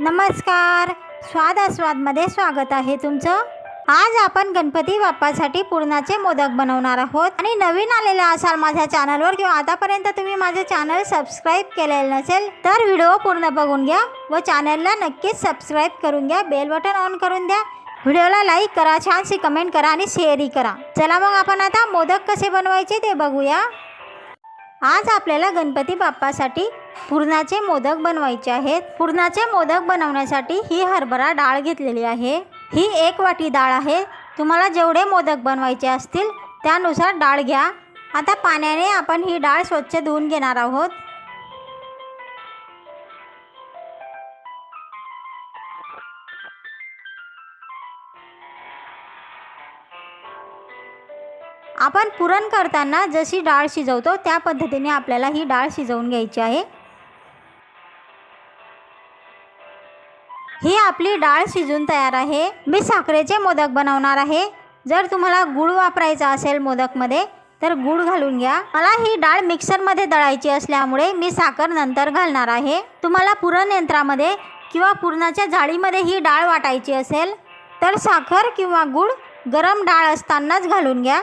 नमस्कार. स्वाद आस्वादमध्ये स्वागत आहे तुमचं. आज आपण गणपती बाप्पासाठी पुरणाचे मोदक बनवणार आहोत. आणि नवीन आलेला असाल माझ्या चॅनलवर किंवा आतापर्यंत तुम्ही माझे चॅनल सबस्क्राईब केलेलं नसेल तर व्हिडिओ पूर्ण बघून घ्या व चॅनलला नक्कीच सबस्क्राईब करून घ्या बेल बटन ऑन करून द्या. व्हिडिओला लाईक करा छानशी कमेंट करा आणि शेअरही करा. चला मग आपण आता मोदक कसे बनवायचे ते बघूया. आज आपल्याला गणपती बाप्पासाठी पुरणाचे मोदक बनवायचे आहेत. पुरणाचे मोदक बनवण्यासाठी ही हरभरा डाळ घेतलेली आहे. ही एक वाटी डाळ आहे. तुम्हाला जेवढे मोदक बनवायचे असतील त्यानुसार डाळ घ्या. आता पाण्याने आपण ही डाळ स्वच्छ धुवून घेणार आहोत. आपण पुरण करताना जशी डाळ शिजवतो त्या पद्धतीने आपल्याला ही डाळ शिजवून घ्यायची आहे. ही आपली डाळ शिजून तयार आहे. मी साखरेचे मोदक बनवणार आहे. जर तुम्हाला गूळ वापरायचा असेल मोदकमध्ये तर गूळ घालून घ्या. मला ही डाळ मिक्सरमध्ये दळायची असल्यामुळे मी साखर नंतर घालणार आहे. तुम्हाला पुरण यंत्रामध्ये किंवा पुरणाच्या जाळीमध्ये ही डाळ वाटायची असेल तर साखर किंवा गूळ गरम डाळ असतानाच घालून घ्या.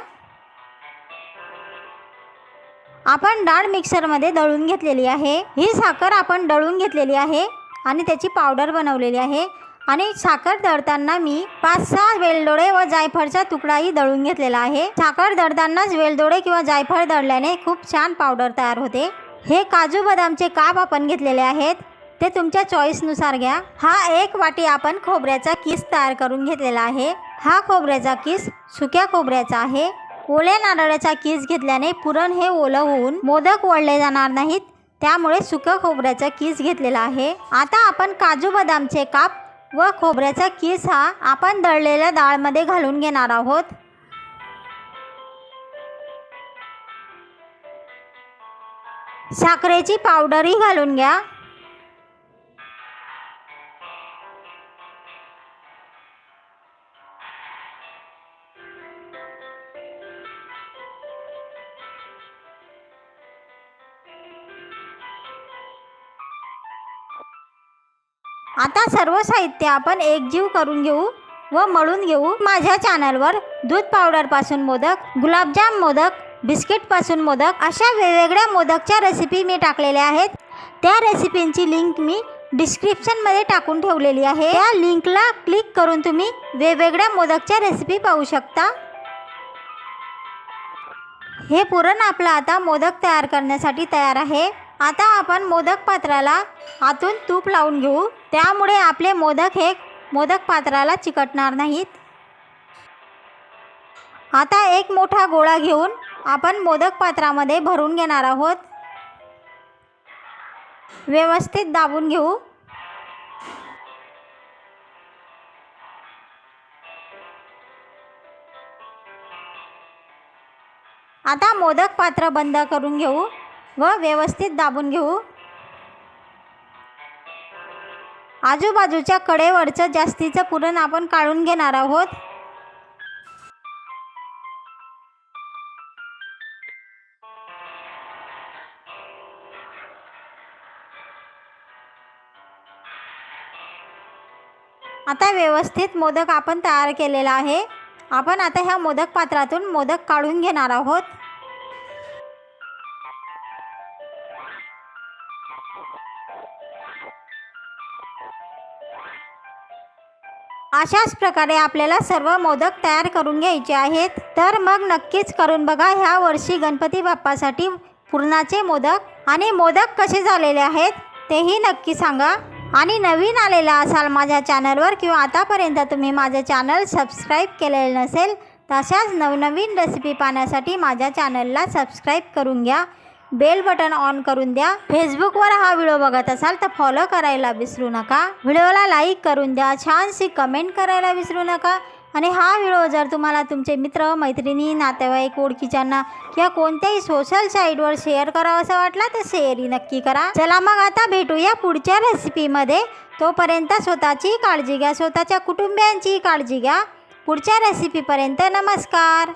आपण डाळ मिक्सरमध्ये दळून घेतलेली आहे. ही साखर आपण दळून घेतलेली आहे. आणि त्याची पावडर बनवलेली आहे. आणि साखर दळताना मी पाच सहा वेलदोडे व जायफळचा तुकडाही दळून घेतलेला आहे. साखर दळतानाच वेलदोडे किंवा जायफळ दळल्याने खूप छान पावडर तयार होते. हे काजू बदामचे काप आपण घेतलेले आहेत. ते तुमच्या चॉईसनुसार घ्या. हा एक वाटी आपण खोबऱ्याचा किस तयार करून घेतलेला आहे. हा खोबऱ्याचा किस सुक्या खोबऱ्याचा आहे. ओल्या नारळाचा किस घेतल्याने पुरण हे ओलं होऊन मोदक वळले जाणार नाहीत. त्यामुळे सुकं खोबऱ्याचा किस घेतलेला आहे. आता आपण काजू बदामचे काप व खोबऱ्याचा किस हा आपण दळलेल्या डाळमध्ये घालून घेणार आहोत. साखरेची पावडरही घालून घ्या. आता सर्व साहित्य आपण एकजीव करून घेऊ व मळून घेऊ. माझ्या चॅनलवर दूध पावडरपासून मोदक गुलाबजाम मोदक बिस्किटपासून मोदक अशा वेगवेगळ्या मोदकच्या रेसिपी मी टाकलेल्या आहेत. त्या रेसिपींची लिंक मी डिस्क्रिप्शनमध्ये टाकून ठेवलेली आहे. त्या लिंकला क्लिक करून तुम्ही वेगवेगळ्या मोदकच्या रेसिपी पाहू शकता. हे पुरण आपलं आता मोदक तयार करण्यासाठी तयार आहे. आता आपण मोदक पात्राला आतून तूप लावून घेऊ. त्यामुळे आपले मोदक हे मोदक पात्राला चिकटणार नाहीत. आता एक मोठा गोळा घेऊन आपण मोदक पात्रामध्ये भरून घेणार आहोत. व्यवस्थित दाबून घेऊ. आता मोदक पात्र बंद करून घेऊ. व व्यवस्थित दाबून घेऊ. आजूबाजूच्या कडेवरचं जास्तीचं पुरण आपण काढून घेणार आहोत. आता व्यवस्थित मोदक आपण तयार केलेला आहे. आपण आता ह्या मोदक पात्रातून मोदक काढून घेणार आहोत. अशाच प्रकारे आपल्याला सर्व मोदक तयार करून घ्यायचे आहेत. तर मग नक्कीच करून बघा ह्या वर्षी गणपती बाप्पासाठी पुरणाचे मोदक. आणि मोदक कसे झालेले आहेत तेही नक्की सांगा. आणि नवीन आलेला असाल माझ्या चॅनलवर किंवा आतापर्यंत तुम्ही माझं चॅनल सबस्क्राईब केलेलं नसेल तशाच नवनवीन रेसिपी पाहण्यासाठी माझ्या चॅनलला सबस्क्राईब करून घ्या. बेल बटन ऑन करून द्या. फेसबुकवर हा व्हिडिओ बघत असाल तर फॉलो करायला विसरू नका. व्हिडिओला लाईक करून द्या. छानशी कमेंट करायला विसरू नका. आणि हा व्हिडिओ जर तुम्हाला तुमचे मित्र मैत्रिणी नातेवाईक ओळखीच्यांना किंवा कोणत्याही सोशल साईटवर शेअर करावं असं वाटलं तर शेअरही नक्की करा. चला मग आता भेटूया पुढच्या रेसिपीमध्ये तोपर्यंत स्वतःची काळजी घ्या. स्वतःच्या कुटुंबियांची काळजी घ्या. पुढच्या रेसिपीपर्यंत नमस्कार.